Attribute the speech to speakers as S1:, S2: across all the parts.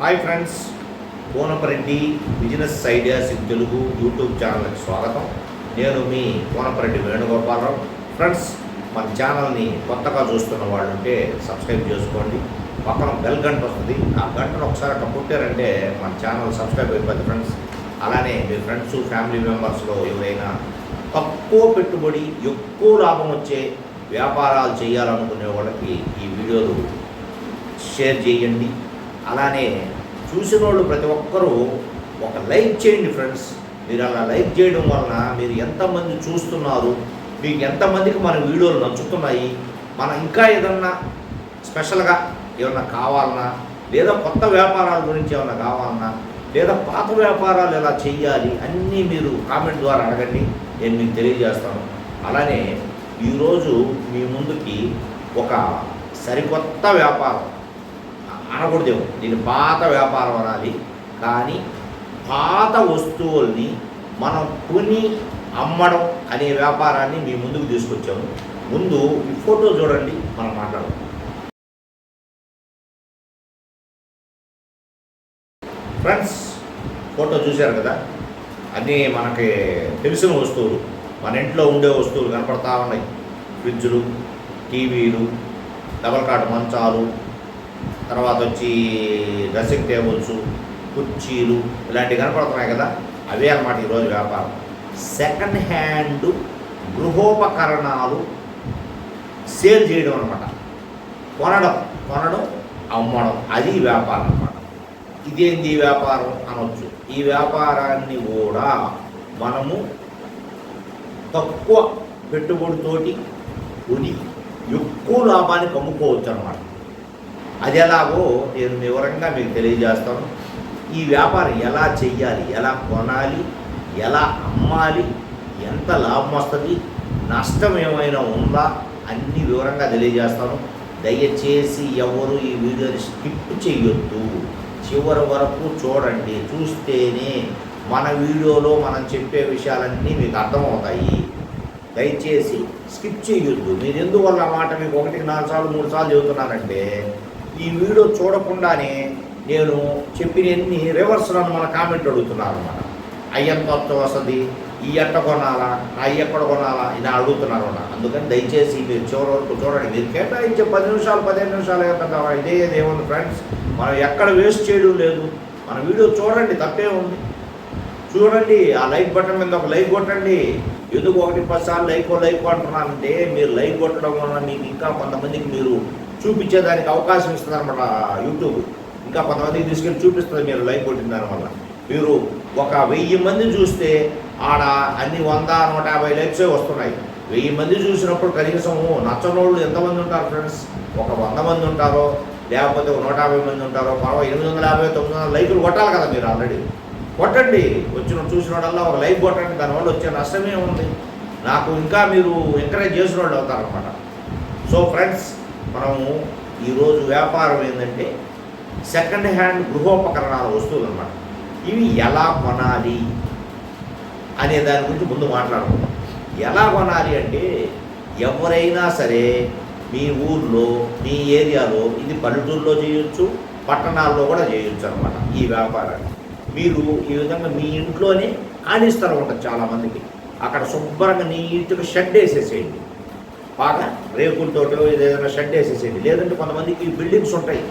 S1: Hi friends Konapareddy business ideas in Telugu YouTube ఛానల్కి స్వాగతం. నేను మీ కోనపరెడ్డి వేణుగోపాలరావు. ఫ్రెండ్స్ మన ఛానల్ని కొత్తగా చూస్తున్న వాళ్ళు ఉంటే సబ్స్క్రైబ్ చేసుకోండి. పక్కన బెల్ గంట వస్తుంది. ఆ గంటను ఒకసారి అక్కడ పుట్టారంటే మన ఛానల్ సబ్స్క్రైబ్ అయిపోద్ది ఫ్రెండ్స్ అలానే మీ ఫ్రెండ్స్ ఫ్యామిలీ మెంబర్స్లో ఎవరైనా తక్కువ పెట్టుబడి ఎక్కువ లాభం వచ్చే వ్యాపారాలు చేయాలనుకునే వాళ్ళకి ఈ వీడియోలు షేర్ చేయండి. అలానే చూసిన వాళ్ళు ప్రతి ఒక్కరూ ఒక లైక్ చేయండి ఫ్రెండ్స్. మీరు అలా లైక్ చేయడం వలన మీరు ఎంతమంది చూస్తున్నారు మీకు ఎంతమందికి మన వీడియోలు నచ్చుతున్నాయి మనం ఇంకా ఏదన్నా స్పెషల్గా ఏమన్నా కావాలన్నా లేదా కొత్త వ్యాపారాల గురించి ఏమన్నా కావాలన్నా లేదా పాత వ్యాపారాలు ఎలా చేయాలి అన్నీ మీరు కామెంట్ ద్వారా అడగండి. నేను మీకు తెలియజేస్తాను. అలానే ఈరోజు మీ ముందుకి ఒక సరికొత్త వ్యాపారం అనకూడదేమో. దీని పాత వ్యాపారం అనాలి. కానీ పాత వస్తువుల్ని మనం కొని అమ్మడం అనే వ్యాపారాన్ని మీ ముందుకు తీసుకొచ్చాము. ముందు ఈ ఫోటో చూడండి మనం మాట్లాడదాం. ఫ్రెండ్స్ ఫోటో చూశారు కదా? అన్నీ మనకి తెలిసిన వస్తువులు. మన ఇంట్లో ఉండే వస్తువులు కనపడతా ఉన్నాయి. ఫ్రిడ్జులు టీవీలు డబల్ కాట్ మంచాలు తర్వాత వచ్చి డ్రెస్సింగ్ టేబుల్స్ కుర్చీలు ఇలాంటివి కనపడుతున్నాయి కదా అవే అన్నమాట ఈరోజు వ్యాపారం. సెకండ్ హ్యాండ్ గృహోపకరణాలు సేల్ చేయడం అనమాట కొనడం కొనడం అమ్మడం. అది వ్యాపారం అనమాట ఇదేంది ఈ వ్యాపారం అనొచ్చు. ఈ వ్యాపారాన్ని కూడా మనము తక్కువ పెట్టుబడితోటి కొని ఎక్కువ లాభానికి అమ్ముకోవచ్చు అనమాట అది ఎలాగో నేను వివరంగా మీకు తెలియజేస్తాను. ఈ వ్యాపారం ఎలా చెయ్యాలి ఎలా కొనాలి ఎలా అమ్మాలి ఎంత లాభం వస్తుంది నష్టం ఏమైనా ఉందా అన్ని వివరంగా తెలియజేస్తాను. దయచేసి ఎవరు ఈ వీడియోని స్కిప్ చేయొద్దు చివరి వరకు చూడండి చూస్తేనే మన వీడియోలో మనం చెప్పే విషయాలన్నీ మీకు అర్థమవుతాయి. దయచేసి స్కిప్ చేయొద్దు మీరు ఎందువల్ల మాట మీకు ఒకటికి నాలుగు సార్లు మూడు సార్లు చెబుతున్నానంటే ఈ వీడియో చూడకుండానే నేను చెప్పినన్ని రివర్స్ నన్ను మన కామెంట్ అడుగుతున్నారు అనమాట అయ్యంత వస్తు వస్తుంది ఈ ఎట్ట కొనాలా అవి ఎక్కడ కొనాలా ఇలా అడుగుతున్నారు అన్నమాట. అందుకని దయచేసి మీరు చివరి వరకు చూడండి. మీరు కేటాయించే పది నిమిషాలు పదిహేను నిమిషాలు ఏమంటారు ఇదే ఏముంది ఫ్రెండ్స్ మనం ఎక్కడ వేస్ట్ చేయడం లేదు. మన వీడియో చూడండి. తప్పే ఉంది. చూడండి. ఆ లైక్ బటన్ మీద ఒక లైక్ కొట్టండి. ఎందుకు ఒకటి పది సార్లు లైక్ లైక్ అంటున్నానంటే మీరు లైక్ కొట్టడం వల్ల మీకు ఇంకా కొంతమందికి మీరు చూపించేదానికి అవకాశం ఇస్తుంది అనమాట యూట్యూబ్ ఇంకా కొంతమందికి తీసుకెళ్ళి చూపిస్తుంది మీరు లైవ్ కొట్టిన దానివల్ల మీరు ఒక వెయ్యి మంది చూస్తే ఆడ అన్ని వంద నూట యాభై లైక్సే వస్తున్నాయి. వెయ్యి మంది చూసినప్పుడు కనీసం నచ్చనోళ్ళు ఎంతమంది ఉంటారు ఫ్రెండ్స్? ఒక వంద మంది ఉంటారో లేకపోతే ఒక నూట యాభై మంది ఉంటారో పర్వ ఎనిమిది వందల యాభై తొమ్మిది వందల లైకులు కొట్టాలి కదా మీరు ఆల్రెడీ కొట్టండి. వచ్చిన చూసిన ఒక లైక్ కొట్టండి. దానివల్ల వచ్చే నష్టమే ఉంది. నాకు ఇంకా మీరు ఎంకరేజ్ చేసిన వాళ్ళు అవుతారనమాట సో ఫ్రెండ్స్ మనము ఈరోజు వ్యాపారం ఏంటంటే సెకండ్ హ్యాండ్ గృహోపకరణాల వస్తువులు అనమాట ఇవి ఎలా కొనాలి అనే దాని గురించి ముందు మాట్లాడుకుందాం. ఎలా కొనాలి అంటే ఎవరైనా సరే మీ ఊర్లో మీ ఏరియాలో ఇది పల్లెటూరులో చేయొచ్చు పట్టణాల్లో కూడా చేయొచ్చు అనమాట ఈ వ్యాపారాన్ని. మీరు ఈ విధంగా మీ ఇంట్లోనే ఖాళీ స్థలం ఉంటుంది చాలామందికి. అక్కడ శుభ్రంగా నీట్గా షెడ్ వేసేసేయండి. బాగా రేకులతోటో ఏదైనా షెడ్ వేసేసేయండి. లేదంటే కొంతమందికి బిల్డింగ్స్ ఉంటాయి.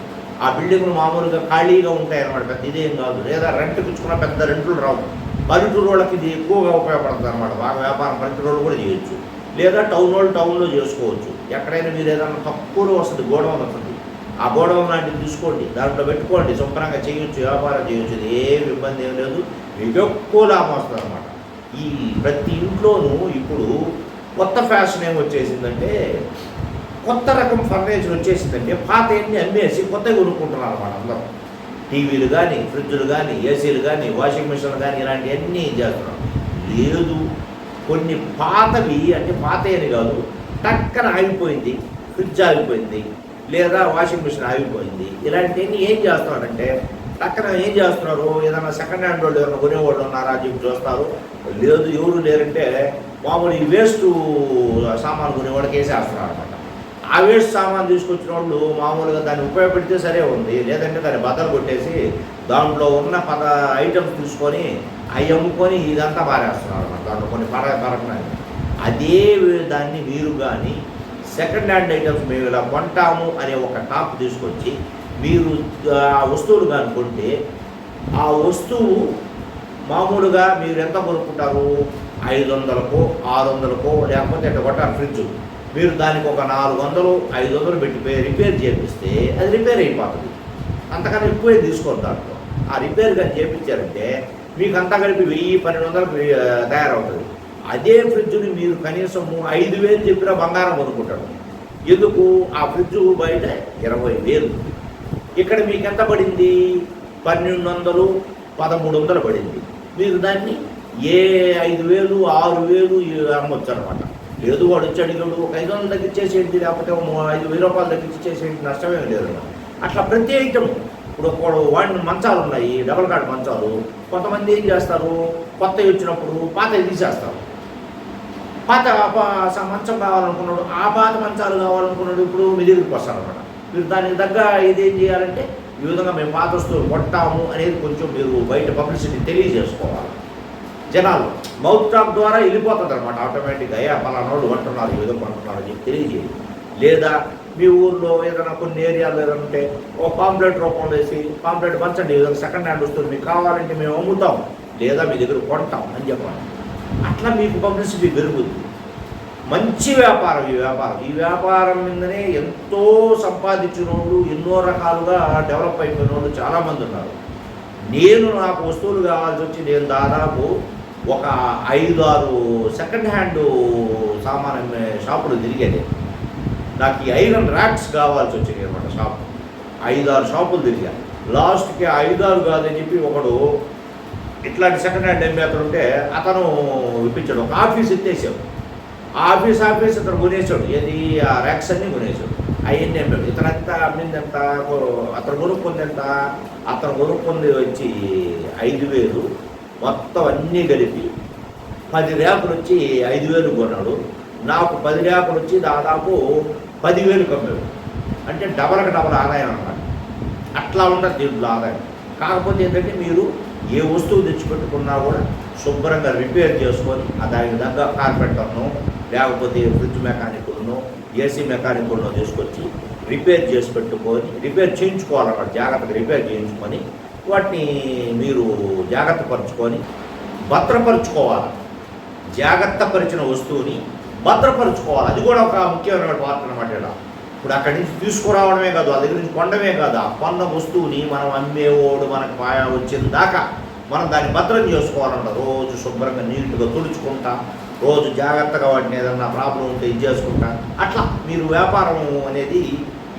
S1: ఆ బిల్డింగ్లు మామూలుగా ఖాళీగా ఉంటాయి అనమాట పెద్ద ఇదేం కాదు. లేదా రెంట్ ఇచ్చుకున్న పెద్ద రెంట్లు రావు. పల్లెటూరు వాళ్ళకి ఇది ఎక్కువగా ఉపయోగపడుతుంది అనమాట బాగా వ్యాపారం పల్లెటూరు కూడా చేయొచ్చు. లేదా టౌన్ వాళ్ళు టౌన్లో చేసుకోవచ్చు. ఎక్కడైనా మీరు ఏదైనా తక్కువలో వస్తుంది గోడౌన్ వస్తుంది. ఆ గోడౌన్ లాంటివి తీసుకోండి. దాంట్లో పెట్టుకోండి. శుభ్రంగా చేయొచ్చు వ్యాపారం చేయొచ్చు. ఏం ఇబ్బంది ఏం లేదు. మీకు ఎక్కువ లాభం వస్తుంది అనమాట ఈ ప్రతి ఇంట్లోనూ ఇప్పుడు కొత్త ఫ్యాషన్ ఏం వచ్చేసిందంటే కొత్త రకం ఫర్నిచర్ వచ్చేసిందంటే పాత ఎన్ని అమ్మేసి కొత్తగా కొనుక్కుంటున్నారు అనమాట అందరూ. టీవీలు కానీ ఫ్రిడ్జ్లు కానీ ఏసీలు కానీ వాషింగ్ మిషన్లు కానీ ఇలాంటివన్నీ చేస్తున్నారు లేదు కొన్ని పాతవి అంటే పాత అని కాదు టక్కన ఆగిపోయింది ఫ్రిడ్జ్ ఆగిపోయింది లేదా వాషింగ్ మిషన్ ఆగిపోయింది ఇలాంటివన్నీ ఏం చేస్తున్నారంటే టక్కన ఏం చేస్తున్నారు? ఏదైనా సెకండ్ హ్యాండ్ వాళ్ళు ఏమైనా కొనేవాళ్ళు ఉన్నారా? అని చెప్పి చూస్తారు. లేదు ఎవరు లేరంటే మామూలు ఈ వేస్ట్ సామాన్ కొనేవాడికి వేసేస్తున్నారు అనమాట ఆ వేస్ట్ సామాన్ తీసుకొచ్చిన వాళ్ళు మామూలుగా దాన్ని ఉపయోగపెడితే సరే ఉంది. లేదంటే దాన్ని బద్దలు కొట్టేసి దాంట్లో ఉన్న పద ఐటమ్స్ తీసుకొని అవి అమ్ముకొని ఇదంతా పారేస్తున్నారు అనమాట దాంట్లో కొన్ని పర పరకున్నాయి అదే దాన్ని మీరు కానీ సెకండ్ హ్యాండ్ ఐటమ్స్ మేము ఇలా కొంటాము అనే ఒక టాప్ తీసుకొచ్చి మీరు ఆ వస్తువులు కానీ కొంటే ఆ వస్తువు మామూలుగా మీరు ఎంత కొనుక్కుంటారు? ఐదు వందలకో ఆరు వందలకో లేకపోతే ఎట్లా కొట్టారు ఫ్రిడ్జ్. మీరు దానికి ఒక నాలుగు వందలు ఐదు వందలు పెట్టి రిపేర్ చేపిస్తే అది రిపేర్ అయిపోతుంది. అంతకన్నా ఎక్కువే తీసుకోరు దాంట్లో. ఆ రిపేర్ కానీ చేపించారంటే మీకు అంతా కలిపి వెయ్యి పన్నెండు వందలకు తయారవుతుంది. అదే ఫ్రిడ్జ్ని మీరు కనీసం ఐదు వేలు చెప్పినా బంగారం కొనుక్కుంటాడు ఎందుకు? ఆ ఫ్రిడ్జ్ బయట ఇరవై వేలు. ఇక్కడ మీకు ఎంత పడింది? పన్నెండు వందలు పదమూడు వందలు పడింది. మీరు దాన్ని ఏ ఐదు వేలు ఆరు వేలు అమ్మొచ్చు అనమాట లేదు వాడు వచ్చి అడిగాడు ఒక ఐదు వందలు తగ్గించేసేయండి లేకపోతే ఐదు వేల రూపాయలు తగ్గించేసేయండి నష్టమేం లేదు అట్లా ప్రతి ఐటమ్. ఇప్పుడు ఒకడు వాడిని మంచాలు ఉన్నాయి డబల్ కార్డ్ మంచాలు. కొంతమంది ఏం చేస్తారు? కొత్తవి వచ్చినప్పుడు పాతవి తీసేస్తారు. పాత మంచం కావాలనుకున్నాడు ఆ పాత మంచాలు కావాలనుకున్నాడు ఇప్పుడు మీ దగ్గరికి వస్తారు అనమాట మీరు దానికి తగ్గ ఇదేం చేయాలంటే ఈ విధంగా మేము పాత వస్తువులు కొట్టాము అనేది కొంచెం మీరు బయట పబ్లిసిటీ తెలియజేసుకోవాలి. జనాలు మౌత్ టాక్ ద్వారా వెళ్ళిపోతుంది అనమాట ఆటోమేటిక్గా అయ్యా పలానోళ్ళు వాళ్ళు ఏదో ఈ కొంటున్నారు అని చెప్పి లేదా మీ ఊర్లో ఏదైనా కొన్ని ఏరియాలో ఏదైనా ఉంటే ఓ పాంప్లెట్ రూపంలో వేసి పాంప్లెట్ పంచండి ఏదైనా సెకండ్ హ్యాండ్ వస్తుంది మీకు కావాలంటే మేము అమ్ముతాం లేదా మీ దగ్గర కొంటాం అని చెప్పాలి. అట్లా మీకు పబ్లిసిటీ పెరుగుతుంది మంచి వ్యాపారం ఈ వ్యాపారం. ఈ వ్యాపారం మీదనే ఎంతో సంపాదించిన వాళ్ళు ఎన్నో రకాలుగా డెవలప్ అయిపోయిన వాళ్ళు చాలామంది ఉన్నారు. నేను నాకు వస్తువులు కావాల్సి వచ్చి నేను దాదాపు ఒక ఐదు ఆరు సెకండ్ హ్యాండ్ సామాన్ అమ్మే షాపులు తిరిగేది. నాకు ఈ ఐరన్ ర్యాక్స్ కావాల్సి వచ్చింది అనమాట షాప్. ఐదు ఆరు షాపులు తిరిగా. లాస్ట్కి ఐదు ఆరు కాదని చెప్పి ఒకడు ఇట్లాంటి సెకండ్ హ్యాండ్ అమ్మే అతను ఉంటే అతను ఇప్పించాడు. ఒక ఆఫీస్ ఎత్తేసాడు ఆఫీస్ ఆఫీస్ ఇతను కొనేసాడు. ఏది? ఆ ర్యాక్స్ అన్నీ కొనేసాడు. అవన్నీ అమ్మాడు. ఇతను ఎంత అమ్మింది ఎంత అతను కొనుక్కుంది ఎంత అతను కొనుక్కుంది వచ్చి ఐదు వేలు. మొత్తం అన్నీ కలిపి పది రేపలు వచ్చి ఐదు వేలు కొన్నాడు. నాకు పది రేపలు వచ్చి దాదాపు పదివేలు కమ్మాడు అంటే డబల్కి డబల్ ఆదాయం అన్నమాట. అట్లా ఉండదు దీంట్లో ఆదాయం. కాకపోతే ఏంటంటే మీరు ఏ వస్తువు తెచ్చిపెట్టుకున్నా కూడా శుభ్రంగా రిపేర్ చేసుకొని దాని దానికి తగ్గ కార్పెంటర్ను లేకపోతే ఫ్రిడ్జ్ మెకానికులను ఏసీ మెకానికులను తీసుకొచ్చి రిపేర్ చేసి పెట్టుకొని రిపేర్ చేయించుకోవాలన్నమాట. జాగ్రత్తగా రిపేర్ చేయించుకొని వాటిని మీరు జాగ్రత్త పరుచుకొని భద్రపరుచుకోవాలి. జాగ్రత్త పరిచిన వస్తువుని భద్రపరుచుకోవాలి. అది కూడా ఒక ముఖ్యమైన పాత్ర అనమాట ఇప్పుడు అక్కడి నుంచి తీసుకురావడమే కాదు అది గురించి కొండమే కాదు. ఆ కొన్న వస్తువుని మనం అమ్మేవాడు మనకు పాయ వచ్చిన దాకా మనం దాన్ని భద్రం చేసుకోవాలంట. రోజు శుభ్రంగా నీట్గా తుడుచుకుంటా రోజు జాగ్రత్తగా వాటిని ఏదన్నా ప్రాబ్లం ఉంటే ఇది చేసుకుంటా. అట్లా మీరు వ్యాపారం అనేది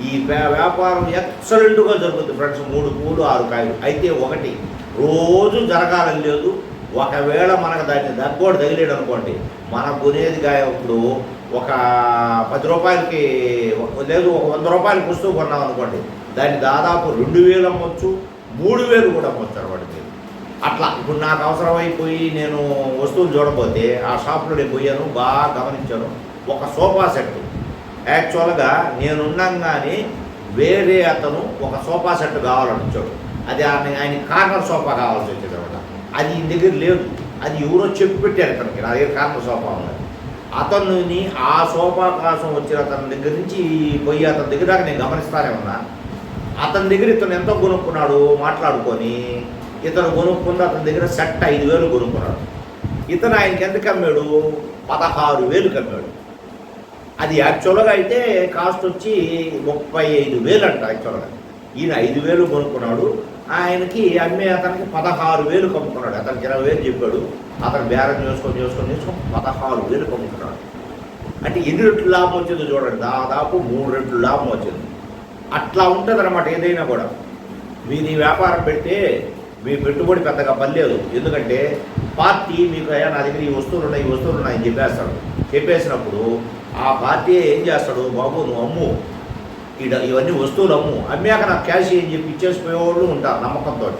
S1: ఈ వ్యా- వ్యాపారం ఎక్సలెంట్గా జరుగుతుంది ఫ్రెండ్స్. మూడు పూలు ఆరు కాయలు. అయితే ఒకటి రోజు జరగాలని లేదు. ఒకవేళ మనకు దాన్ని దగ్గోడు తగిలేడు అనుకోండి మనం కొనేది కాయ ఇప్పుడు ఒక పది రూపాయలకి ఒక- లేదు ఒక వంద రూపాయలకి వస్తువు కొన్నాం అనుకోండి దాన్ని దాదాపు రెండు వేలు అమ్మొచ్చు మూడు వేలు కూడా అమ్మొచ్చు అనమాట మీరు. అట్లా. ఇప్పుడు నాకు అవసరమైపోయి నేను వస్తువులు చూడబోతే ఆ షాప్లో నేను పోయాను బాగా గమనించాను. ఒక సోఫా సెట్ యాక్చువల్గా నేను కానీ వేరే అతను ఒక సోఫా సెట్ కావాలని వచ్చాడు. అది ఆయన ఆయన కార్నర్ సోఫా కావాల్సి వచ్చేది అనమాట. అది ఈ దగ్గర లేదు. అది ఎవరో చెప్పి పెట్టారు అతనికి నా దగ్గర కార్నర్ సోఫా ఉన్నది. అతనుని ఆ సోఫా కోసం వచ్చిన అతని దగ్గర నుంచి పోయి అతని దగ్గర దాకా నేను గమనిస్తానే ఉన్నా. అతని దగ్గర ఇతను ఎంతో కొనుక్కున్నాడు మాట్లాడుకొని ఇతను కొనుక్కుంది అతని దగ్గర సెట్ ఐదు వేలు కొనుక్కున్నాడు ఇతను ఆయనకి ఎంత కమ్మాడు? పదహారు వేలు కమ్మాడు. అది యాక్చువల్గా అయితే కాస్ట్ వచ్చి ముప్పై ఐదు వేలు అంట యాక్చువల్గా. ఈయన ఐదు వేలు కొనుక్కున్నాడు. ఆయనకి అమ్మే అతనికి పదహారు వేలు కమ్ముకున్నాడు అతనికి ఇరవై వేలు చెప్పాడు. అతను బేరం చేసుకొని చేసుకొని చేసుకొని పదహారు వేలు కమ్ముకున్నాడు అంటే ఎన్ని రెట్లు లాభం వచ్చిందో చూడండి. దాదాపు మూడు రెట్లు లాభం వచ్చింది. అట్లా ఉంటుంది అనమాట ఏదైనా కూడా. మీరు ఈ వ్యాపారం పెడితే మీ పెట్టుబడి పెద్దగా పనిలేదు. ఎందుకంటే పార్టీ మీకు అయ్యా నా దగ్గర ఈ వస్తువులు ఉన్నాయి ఈ వస్తువులు ఉన్నాయని చెప్పేస్తాడు. చెప్పేసినప్పుడు ఆ పార్టీ ఏం చేస్తాడు? బాబు నువ్వు అమ్ము. ఈడ ఇవన్నీ వస్తువులు అమ్ము. అమ్మాక నాకు క్యాష్ అని చెప్పి ఇచ్చేసిపోయేవాళ్ళు ఉంటారు నమ్మకంతో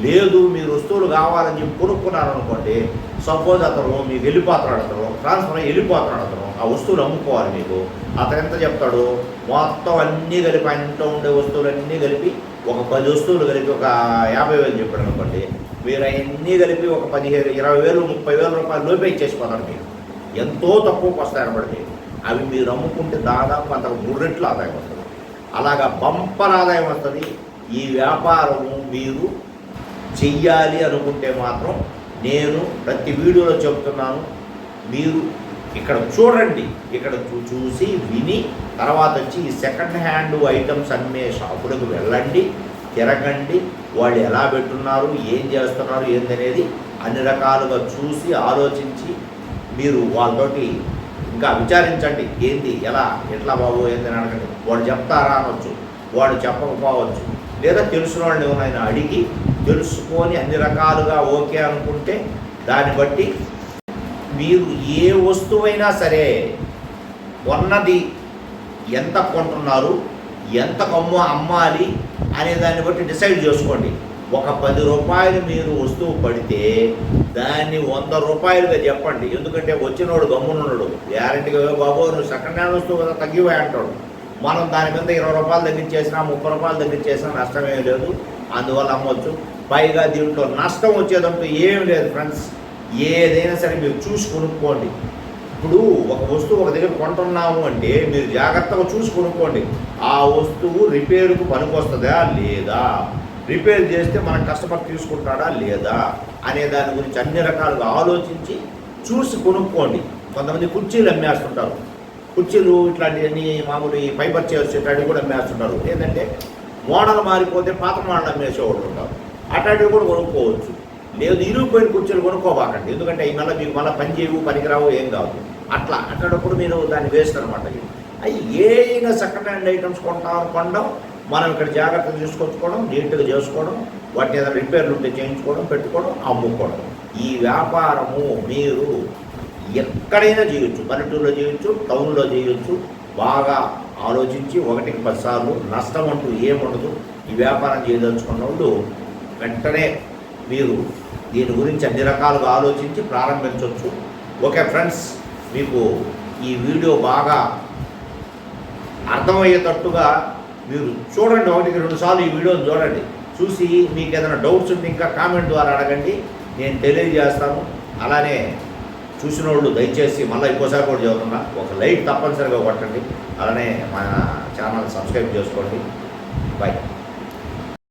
S1: లేదు మీరు వస్తువులు కావాలని చెప్పి కొనుక్కున్నారు అనుకోండి సపోజ్ అతను మీకు వెళ్ళిపోతున్నాడు అతను ట్రాన్స్ఫర్ అయ్యి వెళ్ళిపోతున్నాడు అతను ఆ వస్తువులు అమ్ముకోవాలి మీకు. అతను ఎంత చెప్తాడు? మొత్తం అన్నీ కలిపి ఆయన ఇంట్లో ఉండే వస్తువులు అన్నీ కలిపి ఒక పది వస్తువులు కలిపి ఒక యాభై వేలు చెప్పాడు అనుకోండి మీరు అవన్నీ కలిపి ఒక పదిహేను ఇరవై వేలు ముప్పై వేల రూపాయలు లోపే ఇచ్చేసిపోతారు మీరు. ఎంతో తక్కువకి వస్తాయి అనబడి అవి మీరు అమ్ముకుంటే దాదాపు అంతకు మూడు రెట్లు ఆదాయం వస్తుంది. అలాగా బంపర్ ఆదాయం వస్తుంది. ఈ వ్యాపారము మీరు చెయ్యాలి అనుకుంటే మాత్రం నేను ప్రతి వీడియోలో చెప్తున్నాను. మీరు ఇక్కడ చూడండి. ఇక్కడ చూ- చూసి విని తర్వాత వచ్చి ఈ సెకండ్ హ్యాండ్ ఐటమ్స్ అమ్మే షాపులకు వెళ్ళండి. తిరగండి. వాళ్ళు ఎలా పెట్టున్నారు ఏం చేస్తున్నారు ఏందనేది అన్ని రకాలుగా చూసి ఆలోచించి మీరు వాళ్ళతోటి ఇంకా విచారించండి. ఏంది? ఎలా? ఎట్లా బాబు? ఏంది అని అడగండి. వాడు చెప్తారా అనొచ్చు. వాడు చెప్పకపోవచ్చు. లేదా తెలిసిన వాళ్ళని ఎవరైనా అడిగి తెలుసుకొని అన్ని రకాలుగా ఓకే అనుకుంటే దాన్ని బట్టి మీరు ఏ వస్తువైనా సరే ఉన్నది ఎంత కొంటున్నారు ఎంత కొమ్మ అమ్మాలి అనే దాన్ని బట్టి డిసైడ్ చేసుకోండి. ఒక పది రూపాయలు మీరు వస్తువు పడితే దాన్ని వంద రూపాయలుగా చెప్పండి. ఎందుకంటే వచ్చినోడు గమ్మునున్నాడు. గ్యారంటీగా బాబు నువ్వు సెకండ్ హ్యాండ్ వస్తువు కదా తగ్గిపోయి అంటాడు. మనం దాని మీద ఇరవై రూపాయలు తగ్గించేసినా ముప్పై రూపాయలు తగ్గించేసినా నష్టమేం లేదు. అందువల్ల అమ్మవచ్చు పైగా దీంట్లో నష్టం వచ్చేదంటూ ఏం లేదు ఫ్రెండ్స్. ఏదైనా సరే మీరు చూసి కొనుక్కోండి. ఇప్పుడు ఒక వస్తువు ఒక దగ్గర కొంటున్నాము అంటే మీరు జాగ్రత్తగా చూసి కొనుక్కోండి. ఆ వస్తువు రిపేరుకు పనికొస్తుందా? లేదా? రిపేర్ చేస్తే మనం కస్టమర్ తీసుకుంటాడా లేదా అనే దాని గురించి అన్ని రకాలుగా ఆలోచించి చూసి కొనుక్కోండి. కొంతమంది కుర్చీలు అమ్మేస్తుంటారు. కుర్చీలు ఇట్లాంటివన్నీ మామూలు ఈ ఫైబర్ చైర్స్ ఇట్లాంటివి కూడా అమ్మేస్తుంటారు. ఏంటంటే మోడల్ మారిపోతే పాత మోడల్ అమ్మేసేవాళ్ళు ఉంటారు. అట్లాంటివి కూడా కొనుక్కోవచ్చు. లేదు ఇరుగుపోయిన కుర్చీలు కొనుక్కోబాకండి ఎందుకంటే ఈ మళ్ళీ మీకు మళ్ళీ పని చేయవు పనికిరావు ఏం కాదు. అట్లా అట్లాంటప్పుడు మీరు దాన్ని వేస్ట్ అనమాట అవి ఏదైనా సెకండ్ హ్యాండ్ ఐటమ్స్ కొంటాం కొనడం మనం ఇక్కడ జాగ్రత్తలు తీసుకొచ్చుకోవడం నీట్గా చేసుకోవడం వాటిని ఏదైనా రిపేర్లు ఉంటే చేయించుకోవడం పెట్టుకోవడం అమ్ముకోవడం. ఈ వ్యాపారము మీరు ఎక్కడైనా చేయొచ్చు. పల్లెటూరులో చేయొచ్చు టౌన్లో చేయొచ్చు. బాగా ఆలోచించి ఒకటికి పదిసార్లు నష్టం అంటూ ఏముండదు. ఈ వ్యాపారం చేయదలుచుకున్న వాళ్ళు వెంటనే మీరు దీని గురించి అన్ని రకాలుగా ఆలోచించి ప్రారంభించవచ్చు ఓకే ఫ్రెండ్స్ మీకు ఈ వీడియో బాగా అర్థమయ్యేటట్టుగా మీరు చూడండి ఒకటికి రెండు సార్లు ఈ వీడియోని చూడండి. చూసి మీకు ఏదైనా డౌట్స్ ఉంటే ఇంకా కామెంట్ ద్వారా అడగండి. నేను తెలియజేస్తాను. అలానే చూసిన వాళ్ళు దయచేసి మళ్ళీ ఇంకోసారి కూడా చదువుతున్నా ఒక లైక్ తప్పనిసరిగా కొట్టండి. అలానే మన ఛానల్ సబ్స్క్రైబ్ చేసుకోండి. బాయ్